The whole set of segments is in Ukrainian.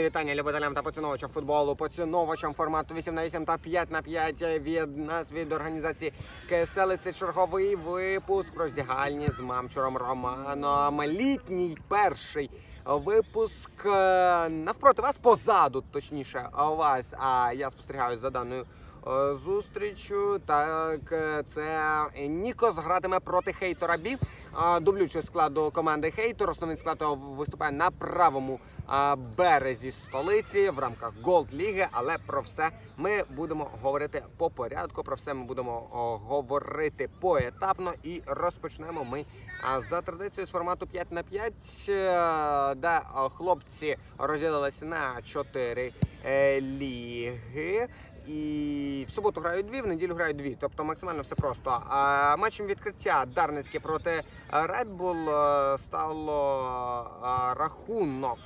Мої вітання любителям та поціновувачам футболу, поціновувачам формату 8 на 8 та 5 на 5 від нас від організації КСЛ. Це черговий випуск роздягальні з мамчуром Романом. Літній перший випуск е, навпроти вас, позаду, точніше, вас. А я спостерігаю за даною. Е, Зустрічю так е, це Нікос гратиме проти Хейтора Бі. А, Дублючий складу команди Хейтор. Основний склад виступає на правому березі столиці в рамках Голд Ліги. Але про все ми будемо говорити по порядку. Про все ми будемо говорити поетапно і розпочнемо ми за традицією з формату 5 на 5, е, де хлопці розділилися на 4 е, ліги. І в суботу грають дві, в неділю грають дві. Тобто максимально все просто. А матчем відкриття Дарницьке проти Red Bull е, стало е, рахунок.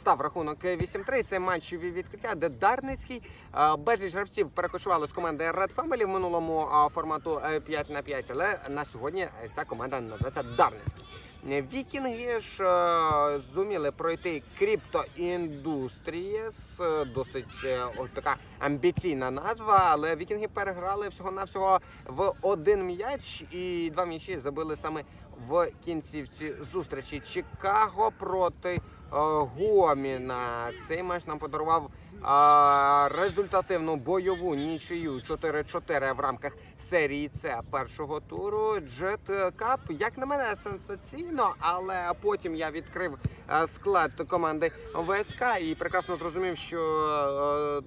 Став рахунок 8-3. Це матч відкриття, де Дарницький е, безліч гравців перекочували з команди Red Family в минулому формату е, 5 на 5, але на сьогодні ця команда називається Дарницький. Вікінги ж е, зуміли пройти Crypto Industries, е, досить е, от така амбіційна назва, але вікінги переграли всього-навсього в один м'яч і два м'ячі забили саме в кінцівці зустрічі. Чикаго проти Гоміна. Цей матч нам подарував а, результативну бойову нічию 4-4 в рамках серії С першого туру. Джет Кап, як на мене, сенсаційно, але потім я відкрив е, склад команди ВСК і прекрасно зрозумів, що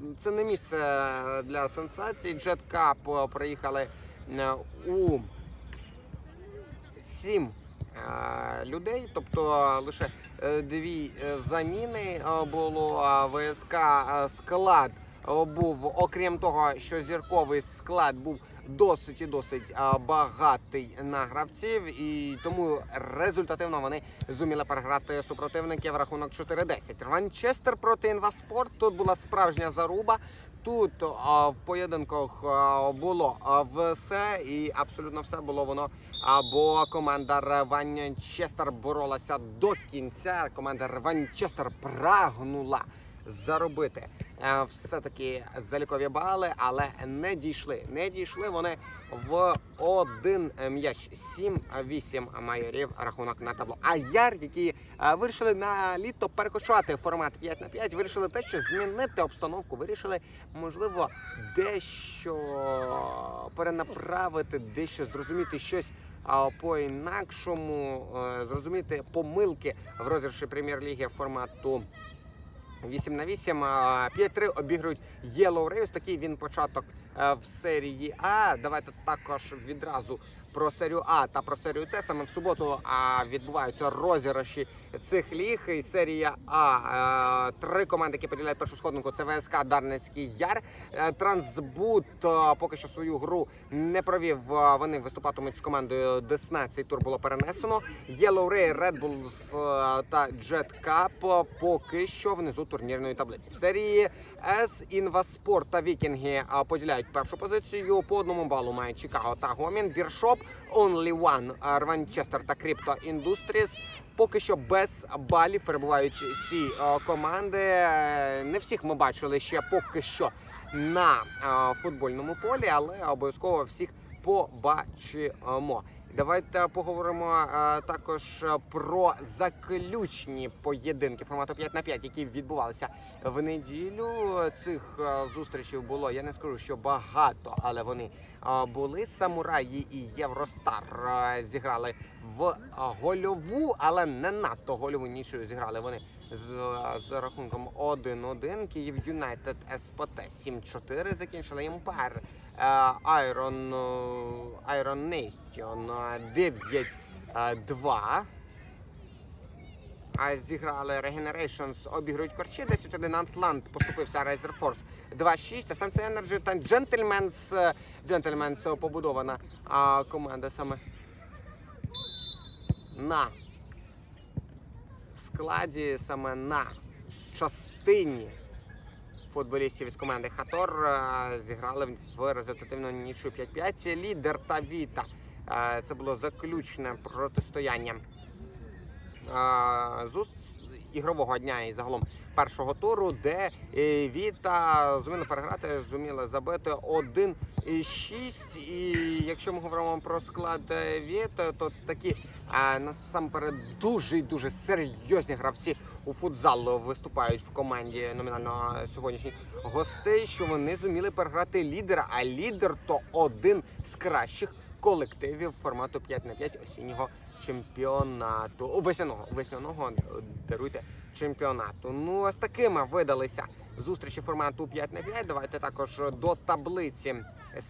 е, це не місце для сенсацій. Джет Кап е, приїхали у сім е, людей, тобто лише е, дві е, заміни е, було. ВСК е, склад е, був, окрім того, що зірковий склад був досить і досить багатий на гравців, і тому результативно вони зуміли переграти супротивників рахунок 4-10. Манчестер проти Інваспорт. Тут була справжня заруба. Тут а, в поєдинках а, було а, все, і абсолютно все було воно. Або команда Реванчестер боролася до кінця. Команда Реванчестер прагнула заробити е, все-таки залікові бали, але не дійшли. Не дійшли вони в один м'яч. 7-8 майорів рахунок на табло. А яр, які е, вирішили на літо перекочувати формат 5 на 5, вирішили те, що змінити обстановку, вирішили, можливо, дещо перенаправити, дещо зрозуміти щось. А по-інакшому е, зрозуміти помилки в розіграші прем'єр-ліги формату 8 на 8. а, 5-3 обігрують Yellow Rays. Такий він початок е, в серії А. Давайте також відразу про серію А та про серію С. Саме в суботу а, відбуваються розіграші цих ліг. І серія А. е, Три команди, які поділяють першу сходинку. Це ВСК Дарницький Яр. Е, Трансбут е, поки що свою гру не провів. Вони виступатимуть з командою Десна. Цей тур було перенесено. Yellow Ray, Red Bulls та Jet Cup поки що внизу турнірної таблиці. В серії С Інваспорт та Вікінги поділяють першу позицію. По одному балу мають Чикаго та Гомін. Біршоп, Only One, Рванчестер та Crypto Industries. Поки що без балів перебувають ці е, команди. Е, Не всіх ми бачили ще поки що на е, футбольному полі, але обов'язково всіх побачимо. Давайте поговоримо е, також е, про заключні поєдинки формату 5 на 5, які відбувалися в неділю. Цих е, зустрічей було. Я не скажу, що багато, але вони е, були. Самураї і Євростар е, зіграли в е, гольову, але не надто гольову нічою зіграли вони з, рахунком 1-1. Київ Юнайтед СПТ 7-4 закінчили Імпер. Айрон Айрон Нейстіон 9-2. А зіграли Regenerations, обігрують корчі. 10-1 Атлант поступився Razer Force 2-6. А Energy та е, Gentleman's побудована а, команда саме на складі, саме на частині футболістів із команди Хатор е, зіграли в результативну нішу 5-5. Лідер та Віта. Е, Це було заключне протистояння е, зус ігрового дня і загалом першого туру, де Віта зуміла переграти, зуміла забити 1-6. І якщо ми говоримо про склад е, Віти, то такі насамперед дуже і дуже серйозні гравці у футзал виступають в команді номінально сьогоднішніх гостей, що вони зуміли переграти лідера. А лідер то один з кращих колективів формату 5 на 5 осіннього чемпіонату. Весняного весняного даруйте чемпіонату. Ну ось такими видалися зустрічі формату 5 на 5. Давайте також до таблиці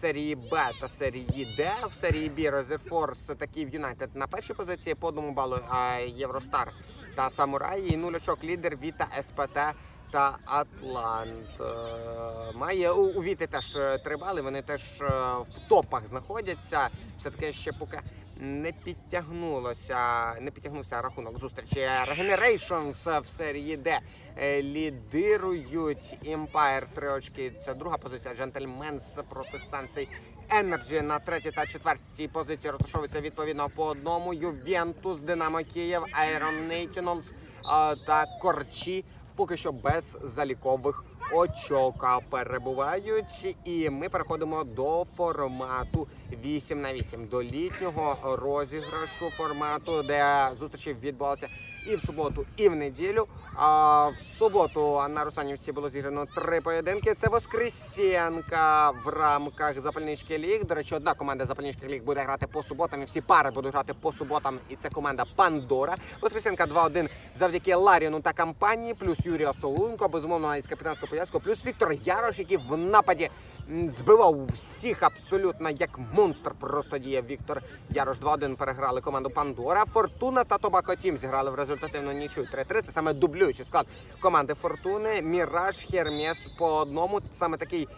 серії Б та серії Д. В серії Б Резерфорс та Київ Юнайтед на першій позиції по одному балу а Євростар та Самураї. І нуль лідер Віта СПТ. Та Атлант Е, має у, у Віти теж три бали. Вони теж е, в топах знаходяться. Все таки ще поки не підтягнулося, не підтягнувся рахунок зустрічі. Regenerations в серії Д е, лідирують Empire три очки. Це друга позиція. Gentlemen's проти Сансей. Energy на третій та четвертій позиції розташовується відповідно по одному. Ювентус, Динамо Київ, Iron Nationals е, та Корчі поки що без залікових очок а перебувають. І ми переходимо до формату 8 на 8 до літнього розіграшу формату, де зустрічі відбувалися і в суботу, і в неділю. А в суботу на Русанівці було зіграно три поєдинки. Це Воскресенка в рамках запальнички ліг. До речі, одна команда запальнички ліг буде грати по суботам. І всі пари будуть грати по суботам. І це команда Пандора. Воскресенка 2-1 завдяки Ларіну та компанії, плюс Юрія Солунко, безумовно, із капітанського пояску, плюс Віктор Ярош, який в нападі збивав всіх абсолютно як монстр. Просто діє Віктор Ярош 2-1 переграли команду Пандора. Фортуна та Тобако Тім зіграли в результативну нічию 3-3. Це саме дублюючий склад команди Фортуни. Міраж Хермес по одному. Саме такий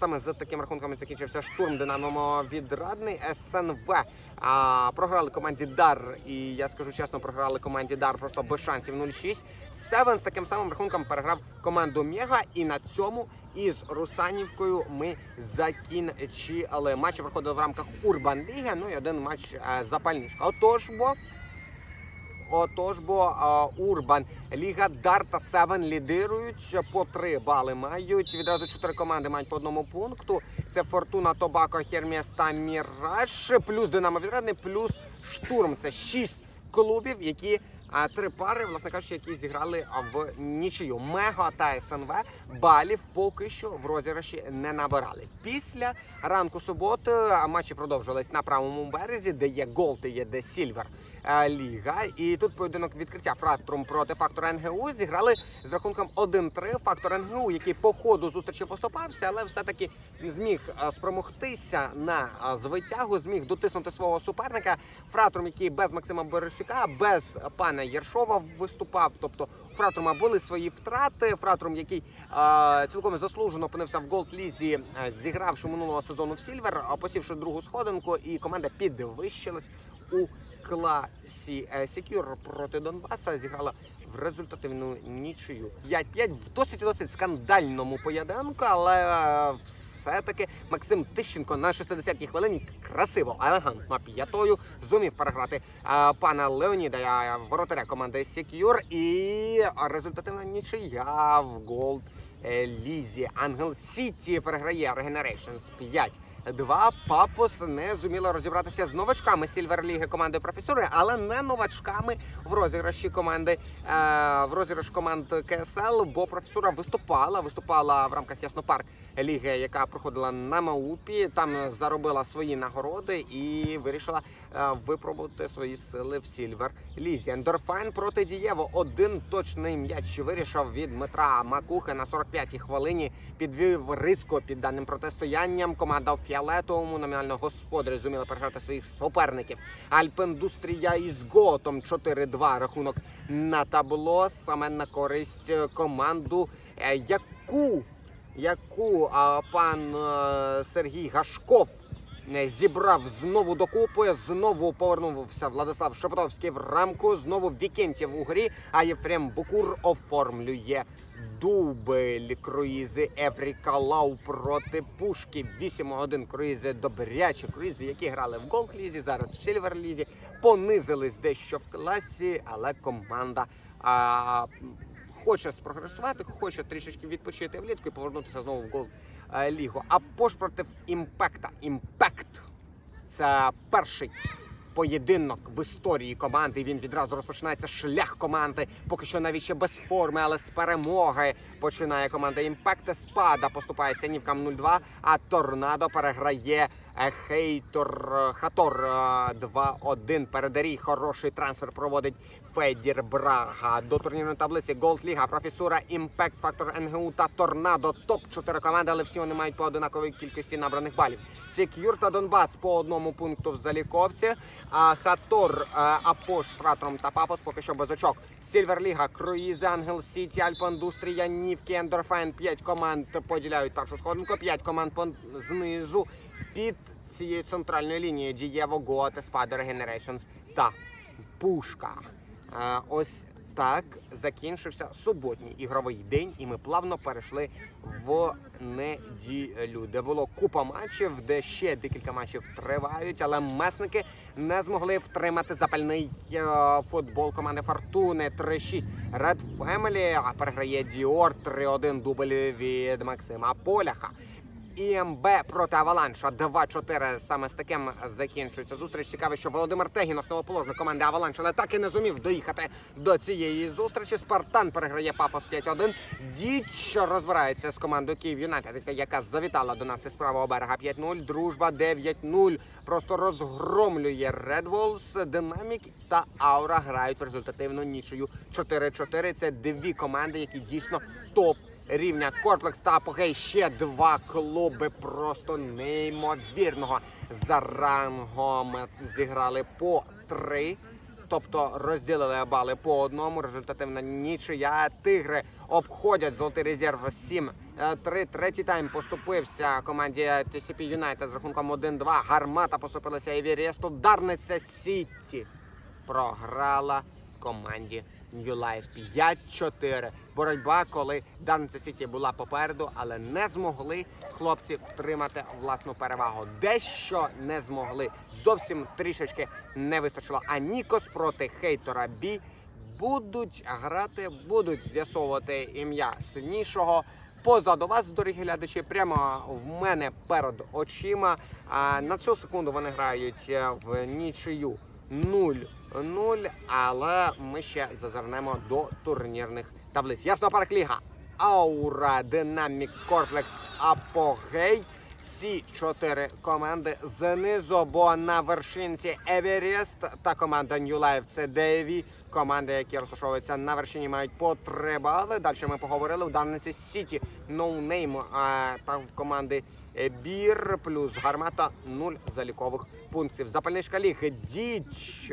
саме з таким рахунком закінчився штурм Динамо відрадний СНВ. А, програли команді Дар. І я скажу чесно, програли команді Дар просто без шансів 0-6. Севен з таким самим рахунком переграв команду Мега. І на цьому із Русанівкою ми закінчили. Матчі проходили в рамках Урбан Ліги. Ну і один матч е, запальничка. Отож бо. Отож, бо Урбан, Ліга Дар та Севен лідирують по три бали. Мають відразу чотири команди мають по одному пункту. Це Фортуна, Тобако, Хермес та Міраж. Плюс Динамо Відрадний, плюс Штурм. Це шість клубів, які а, три пари, власне кажучи, які зіграли в нічию. Мега та СНВ балів поки що в розіграші не набирали. Після ранку суботи матчі продовжились на правому березі, де є Голд і є де Сільвер Ліга. І тут поєдинок відкриття Фрактрум проти фактора НГУ зіграли з рахунком 1-3. Фактор НГУ, який по ходу зустрічі поступався, але все-таки зміг е, спромогтися на е, звитягу, зміг дотиснути свого суперника. Фратрум, який без Максима Берещука, без пана Єршова виступав. Тобто у Фратрума були свої втрати. Фратрум, який е, цілком заслужено опинився в Голд Лізі, е, зігравши минулого сезону в Сільвер, посівши другу сходинку, і команда підвищилась у класі Секюр проти Донбаса зіграла в результативну нічию 5-5 в досить досить скандальному поєдинку, але е, все-таки Максим Тищенко на 60-й хвилині красиво, елегантно п'ятою зумів переграти е, пана Леоніда, е, воротаря команди Секюр, і результативна нічия в Голд Лізі. Ангел Сіті переграє Regenerations 5 Два пафос не зуміло розібратися з новачками Сільверліги команди професори, але не новачками в розіграші команди е, в розіграш команд КСЛ, бо професора виступала, виступала в рамках Яснопарк ліги, яка проходила на Маупі. Там заробила свої нагороди і вирішила е, випробувати свої сили в Сільвер Лізі. Ендорфайн проти Дієво. Один точний м'яч вирішив від Дмитра Макухи на 45-й хвилині. Підвів риско під даним протистоянням. Команда фіолетовому номінально господарі зуміла переграти своїх суперників. Альпендустрія із Готом 4-2 рахунок на табло. Саме на користь е, команду, е, яку яку пан е, Сергій Гашков зібрав знову докупи. Знову повернувся Владислав Шепетовський в рамку. Знову Вікентів у грі. А Єфрем Букур оформлює дубль круїзи Евріка Лау проти Пушки. 8-1 круїзи добрячі круїзи, які грали в Голд Лізі, зараз в Сільвер Лізі. Понизились дещо в класі, але команда. А, хоче спрогресувати, хоче трішечки відпочити влітку і повернутися знову в гол лігу. А пош проти імпекта. Імпект це перший поєдинок в історії команди. Він відразу розпочинається шлях команди. Поки що навіть ще без форми, але з перемоги починає команда Імпекта. Спада поступається Нівкам 0-2, а Торнадо переграє Хейтор е, Хатор е, 2-1. Передарій хороший трансфер проводить Федір Брага. До турнірної таблиці Голд Ліга, Професура, Імпект, Фактор НГУ та Торнадо. Топ 4 команди, але всі вони мають по одинаковій кількості набраних балів. Сек'юр та Донбас по одному пункту в заліковці. А Хатор, е, Апош, Фратром та Пафос поки що без очок. Сільверліга, Круїзи, Ангел Сіті, Альпа-Індустрія, Нівки, Ендорфайн. П'ять команд поділяють першу сходинку, п'ять команд знизу під цією центральною лінією Дієво, Гоате, Спада, Regenerations та Пушка. Е, Ось так закінчився суботній ігровий день, і ми плавно перейшли в неділю, де було купа матчів, де ще декілька матчів тривають, але месники не змогли втримати запальний е, футбол команди Фортуни 3-6. Red Family переграє Діор 3-1 дубль від Максима Поляха. ІМБ проти Аваланша 2-4. Саме з таким закінчується зустріч. Цікаво, що Володимир Тегін, основоположник команди Аваланш, але так і не зумів доїхати до цієї зустрічі. Спартан переграє Пафос 5-1. Діч розбирається з командою Київ Юнайтед, яка завітала до нас із правого берега 5-0. Дружба 9-0. Просто розгромлює Red Wolves, Динамік та Аура грають в результативну нічию 4-4. Це дві команди, які дійсно топ рівня Корплекс та Апогей. Ще два клуби просто неймовірного за рангом зіграли по три. Тобто розділили бали по одному. Результативна нічия. Тигри обходять золотий резерв 7-3. Третій тайм поступився команді TCP United з рахунком 1-2. Гармата поступилася Евіресту. Дарниця Сіті програла команді New Life 5-4. Боротьба, коли Дарниця Сіті була попереду, але не змогли хлопці втримати власну перевагу. Дещо не змогли. Зовсім трішечки не вистачило. А Нікос проти хейтора Бі будуть грати, будуть з'ясовувати ім'я сильнішого. Позаду вас, дорогі глядачі, прямо в мене перед очима. А на цю секунду вони грають е, в нічию 0-0, але ми ще зазирнемо до турнірних таблиць. Ясно, парк ліга. Аура, Динамік, Корплекс, Апогей. Ці чотири команди знизу, бо на вершинці Еверест та команда New Life це Деві. Команди, які розташовуються на вершині, мають по три бали. Далі ми поговорили в Дарниці Сіті, ноунейм а, та команди Бір плюс гармата нуль залікових пунктів. Запальничка ліги Діч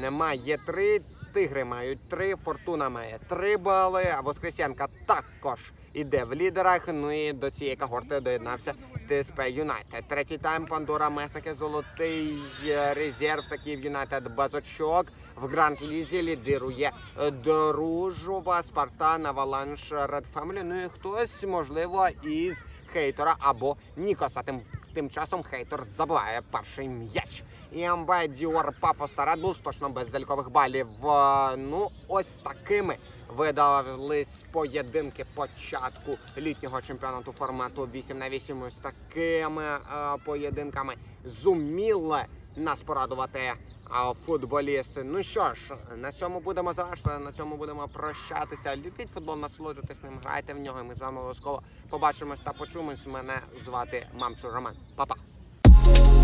немає три. Тигри мають три, Фортуна має три бали. а Воскресенка також іде в лідерах. Ну і до цієї когорти доєднався ТСП Юнайтед. Третій тайм Пандора Месники, золотий е, резерв. Такий в Юнайтед без очок. В Гранд Лізі лідирує е, Дружба, Спартан, Аваланш, Ред Фемелі. Ну і хтось, можливо, із хейтера або Нікоса. Тим Тим часом хейтер забиває перший м'яч. ІМБ, Діор, Пафос та точно без залікових балів. Е, Ну, ось такими видавались поєдинки початку літнього чемпіонату формату 8 на 8 Ось такими е, поєдинками зуміли нас порадувати е, футболісти. Ну що ж, на цьому будемо завершити, на цьому будемо прощатися. Любіть футбол, насолоджуйтесь ним, грайте в нього. і Ми з вами обов'язково побачимось та почуємось. Мене звати Мамчур Роман. Па-па!